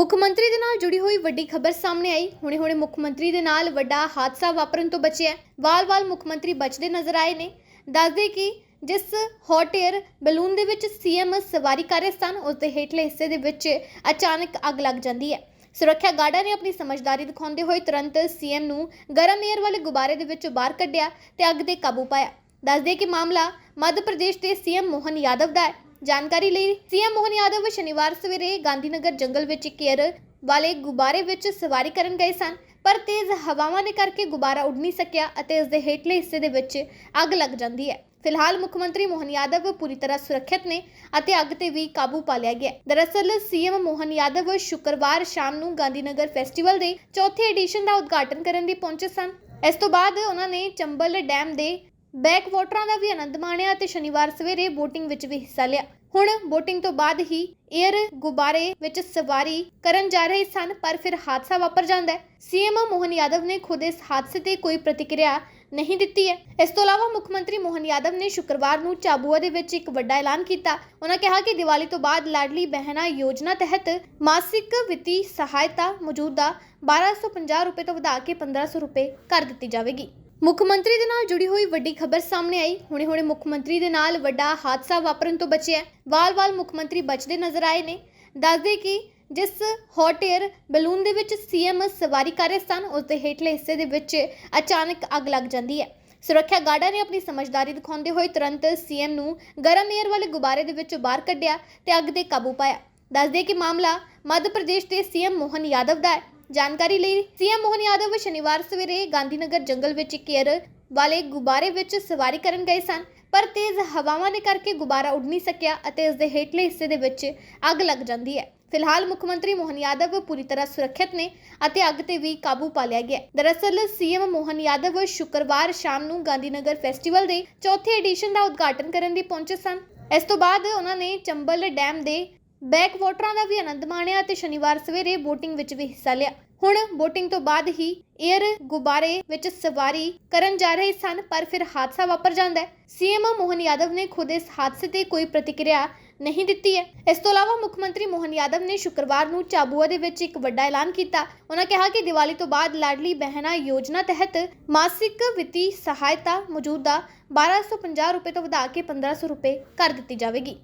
ਮੁੱਖ ਮੰਤਰੀ ਦੇ ਨਾਲ ਜੁੜੀ ਹੋਈ ਵੱਡੀ ਖਬਰ ਸਾਹਮਣੇ ਆਈ। ਹੁਣੇ ਹੁਣੇ ਮੁੱਖ ਮੰਤਰੀ ਦੇ ਨਾਲ ਵੱਡਾ ਹਾਦਸਾ ਵਾਪਰਨ ਤੋਂ ਬਚਿਆ। ਵਾਲ-ਵਾਲ ਮੁੱਖ ਮੰਤਰੀ ਬਚਦੇ ਨਜ਼ਰ ਆਏ ਨੇ। ਦੱਸਦੇ ਕਿ ਜਿਸ ਹੌਟ 에ਅਰ ਬਲੂਨ ਦੇ ਵਿੱਚ ਸੀਐਮ ਸਵਾਰੀ ਕਰ ਰਹੇ ਸਨ ਉਸ ਦੇ ਹੇਠਲੇ ਹਿੱਸੇ ਦੇ ਵਿੱਚ ਅਚਾਨਕ ਅੱਗ ਲੱਗ ਜਾਂਦੀ ਹੈ। ਸੁਰੱਖਿਆ ਗਾਰਡਾਂ ਨੇ ਆਪਣੀ ਸਮਝਦਾਰੀ ਦਿਖਾਉਂਦੇ ਹੋਏ ਤੁਰੰਤ ਸੀਐਮ ਨੂੰ ਗਰਮ 에ਅਰ ਵਾਲੇ ਗੁਬਾਰੇ ਦੇ ਵਿੱਚੋਂ ਬਾਹਰ ਕੱਢਿਆ ਤੇ ਅੱਗ ਤੇ ਕਾਬੂ ਪਾਇਆ। ਦੱਸਦੇ ਕਿ ਮਾਮਲਾ ਮੱਧ ਪ੍ਰਦੇਸ਼ ਦੇ ਸੀਐਮ ਮੋਹਨ ਯਾਦਵ ਦਾ ਹੈ। ਜਾਣਕਾਰੀ ਲਈ ਸੀਐਮ ਮੋਹਨ ਯਾਦਵ ਸ਼ਨੀਵਾਰ ਸਵੇਰੇ ਗਾਂਧੀਨਗਰ ਜੰਗਲ ਵਿੱਚ ਇੱਕ ਏਅਰ ਵਾਲੇ ਗੁਬਾਰੇ ਵਿੱਚ ਸਵਾਰੀ ਕਰਨ ਗਏ ਸਨ, ਪਰ ਤੇਜ਼ ਹਵਾਵਾਂ ਦੇ ਕਰਕੇ ਗੁਬਾਰਾ ਉੱਡ ਨਹੀਂ ਸਕਿਆ ਅਤੇ ਇਸ ਦੇ ਹੇਠਲੇ ਹਿੱਸੇ ਦੇ ਵਿੱਚ ਅੱਗ ਲੱਗ ਜਾਂਦੀ ਹੈ ਫਿਲਹਾਲ ਮੁੱਖ ਮੰਤਰੀ ਮੋਹਨ ਯਾਦਵ ਪੂਰੀ ਤਰ੍ਹਾਂ ਸੁਰੱਖਿਅਤ ਨੇ ਅਤੇ ਅੱਗ ਤੇ ਵੀ ਕਾਬੂ ਪਾ ਲਿਆ ਗਿਆ ਹੈ। ਦਰਅਸਲ, ਸੀਐਮ ਮੋਹਨ ਯਾਦਵ ਸ਼ੁੱਕਰਵਾਰ ਸ਼ਾਮ ਨੂੰ ਗਾਂਧੀਨਗਰ ਫੈਸਟੀਵਲ ਦੇ ਚੌਥੇ ਐਡੀਸ਼ਨ ਦਾ ਉਦਘਾਟਨ ਕਰਨ ਲਈ ਪਹੁੰਚੇ ਸਨ ਇਸ ਤੋਂ ਬਾਅਦ ਉਹਨਾਂ ਨੇ ਚੰਬਲ ਡੈਮ ਦੇ ਬੈਕ ਵੋਟਰਾਂ ਦਾ ਵੀ ਆਨੰਦ ਮਾਣਿਆ ਤੇ ਸ਼ਨੀਵਾਰ ਸਵੇਰੇ VOTING ਵਿੱਚ ਵੀ ਹਿੱਸਾ ਲਿਆ। ਹੁਣ VOTING ਤੋਂ ਬਾਅਦ ਹੀ 에ਅਰ ਗੁਬਾਰੇ ਵਿੱਚ ਸਵਾਰੀ ਕਰਨ ਜਾ ਰਹੇ ਸਨ, ਪਰ ਫਿਰ ਹਾਦਸਾ ਵਾਪਰ ਜਾਂਦਾ ਹੈ। ਸੀਐਮ ਮੋਹਨ ਯਾਦਵ ਨੇ ਖੁਦ ਇਸ ਹਾਦਸੇ ਤੇ ਕੋਈ ਪ੍ਰਤੀਕਿਰਿਆ ਨਹੀਂ ਦਿੱਤੀ ਹੈ। ਇਸ ਤੋਂ ਇਲਾਵਾ ਮੁੱਖ ਮੰਤਰੀ ਮੋਹਨ ਯਾਦਵ ਨੇ ਸ਼ੁੱਕਰਵਾਰ ਨੂੰ ਚਾਬੂਆ ਦੇ ਵਿੱਚ ਇੱਕ ਵੱਡਾ ਐਲਾਨ ਕੀਤਾ। ਉਹਨਾਂ ਕਿਹਾ ਕਿ ਦੀਵਾਲੀ ਤੋਂ ਬਾਅਦ ਲਾਡਲੀ ਬਹਿਣਾ ਯੋਜਨਾ ਤਹਿਤ ਮਾਸਿਕ ਵਿੱਤੀ ਸਹਾਇਤਾ ਮੌਜੂਦਾ 1250 ਰੁਪਏ ਤੋਂ ਵਧਾ ਕੇ 1500 ਰੁਪਏ ਕਰ ਦਿੱਤੀ ਜਾਵੇਗੀ। ਮੁੱਖ ਮੰਤਰੀ ਦੇ ਨਾਲ ਜੁੜੀ ਹੋਈ ਵੱਡੀ ਖਬਰ ਸਾਹਮਣੇ ਆਈ। ਹੁਣੇ ਹੁਣੇ ਮੁੱਖ ਮੰਤਰੀ ਦੇ ਨਾਲ ਵੱਡਾ ਹਾਦਸਾ ਵਾਪਰਨ ਤੋਂ ਬਚਿਆ ਵਾਲ-ਵਾਲ ਮੁੱਖ ਮੰਤਰੀ ਬਚਦੇ ਨਜ਼ਰ ਆਏ ਨੇ। ਦੱਸਦੇ ਕਿ ਜਿਸ ਹੌਟ 에ਅਰ ਬਲੂਨ ਦੇ ਵਿੱਚ ਸੀਐਮ ਸਵਾਰੀ ਕਰ ਰਹੇ ਸਨ, ਉਸ ਦੇ ਹੇਠਲੇ ਹਿੱਸੇ ਦੇ ਵਿੱਚ ਅਚਾਨਕ ਅੱਗ ਲੱਗ ਜਾਂਦੀ ਹੈ। ਸੁਰੱਖਿਆ ਗਾਰਡਾਂ ਨੇ ਆਪਣੀ ਸਮਝਦਾਰੀ ਦਿਖਾਉਂਦੇ ਹੋਏ ਤੁਰੰਤ ਸੀਐਮ ਨੂੰ ਗਰਮ 에ਅਰ ਵਾਲੇ ਗੁਬਾਰੇ ਦੇ ਵਿੱਚੋਂ ਬਾਹਰ ਕੱਢਿਆ ਤੇ ਅੱਗ ਤੇ ਕਾਬੂ ਪਾਇਆ। ਦੱਸਦੇ ਕਿ ਮਾਮਲਾ ਮੱਧ ਪ੍ਰਦੇਸ਼ ਦੇ ਸੀਐਮ ਮੋਹਨ ਯਾਦਵ ਦਾ ਹੈ। ਜਾਣਕਾਰੀ ਲਈ ਸੀਐਮ ਮੋਹਨ ਯਾਦਵ ਸ਼ਨੀਵਾਰ ਸਵੇਰੇ ਗਾਂਧੀਨਗਰ ਜੰਗਲ ਵਿੱਚ ਇੱਕ ਏਅਰ ਵਾਲੇ ਗੁਬਾਰੇ ਵਿੱਚ ਸਵਾਰੀ ਕਰਨ ਗਏ ਸਨ, ਪਰ ਤੇਜ਼ ਹਵਾਵਾਂ ਦੇ ਕਰਕੇ ਗੁਬਾਰਾ ਉੱਡ ਨਹੀਂ ਸਕਿਆ ਅਤੇ ਇਸ ਦੇ ਹੇਠਲੇ ਹਿੱਸੇ ਦੇ ਵਿੱਚ ਅੱਗ ਲੱਗ ਜਾਂਦੀ ਹੈ। ਫਿਲਹਾਲ ਮੁੱਖ ਮੰਤਰੀ ਮੋਹਨ ਯਾਦਵ ਪੂਰੀ ਤਰ੍ਹਾਂ ਸੁਰੱਖਿਅਤ ਨੇ ਅਤੇ ਅੱਗ ਤੇ ਵੀ ਕਾਬੂ ਪਾ ਲਿਆ ਗਿਆ ਹੈ। ਦਰਅਸਲ, ਸੀਐਮ ਮੋਹਨ ਯਾਦਵ ਸ਼ੁੱਕਰਵਾਰ ਸ਼ਾਮ ਨੂੰ ਗਾਂਧੀਨਗਰ ਫੈਸਟੀਵਲ ਦੇ ਚੌਥੇ ਐਡੀਸ਼ਨ ਦਾ ਉਦਘਾਟਨ ਕਰਨ ਲਈ ਪਹੁੰਚੇ ਸਨ। ਇਸ ਤੋਂ ਬਾਅਦ ਉਹਨਾਂ ਨੇ ਚੰਬਲ ਡੈਮ ਦੇ ਬੈਕ ਵਾਟਰਾਂ ਦਾ ਵੀ ਆਨੰਦ ਮਾਣਿਆ ਅਤੇ ਸ਼ਨੀਵਾਰ ਸਵੇਰੇ ਬੋਟਿੰਗ ਵਿੱਚ ਵੀ ਹਿੱਸਾ ਲਿਆ। ਹੁਣ VOTING ਤੋਂ ਬਾਅਦ ਹੀ 에ਅਰ ਗੁਬਾਰੇ ਵਿੱਚ ਸਵਾਰੀ ਕਰਨ ਜਾ ਰਹੇ ਸਨ, ਪਰ ਫਿਰ ਹਾਦਸਾ ਵਾਪਰ ਜਾਂਦਾ ਹੈ। ਸੀਐਮ ਮੋਹਨ ਯਾਦਵ ਨੇ ਖੁਦ ਇਸ ਹਾਦਸੇ ਤੇ ਕੋਈ ਪ੍ਰਤੀਕਿਰਿਆ ਨਹੀਂ ਦਿੱਤੀ ਹੈ। ਇਸ ਤੋਂ ਇਲਾਵਾ ਮੁੱਖ ਮੰਤਰੀ ਮੋਹਨ ਯਾਦਵ ਨੇ ਸ਼ੁੱਕਰਵਾਰ ਨੂੰ ਚਾਬੂਆ ਦੇ ਵਿੱਚ ਇੱਕ ਵੱਡਾ ਐਲਾਨ ਕੀਤਾ। ਉਹਨਾਂ ਕਿਹਾ ਕਿ ਦੀਵਾਲੀ ਤੋਂ ਬਾਅਦ ਲਾਡਲੀ ਬਹਿਣਾ ਯੋਜਨਾ ਤਹਿਤ ਮਾਸਿਕ ਵਿੱਤੀ ਸਹਾਇਤਾ ਮੌਜੂਦਾ 1250 ਰੁਪਏ ਤੋਂ ਵਧਾ ਕੇ 1500 ਰੁਪਏ ਕਰ ਦਿੱਤੀ ਜਾਵੇਗੀ।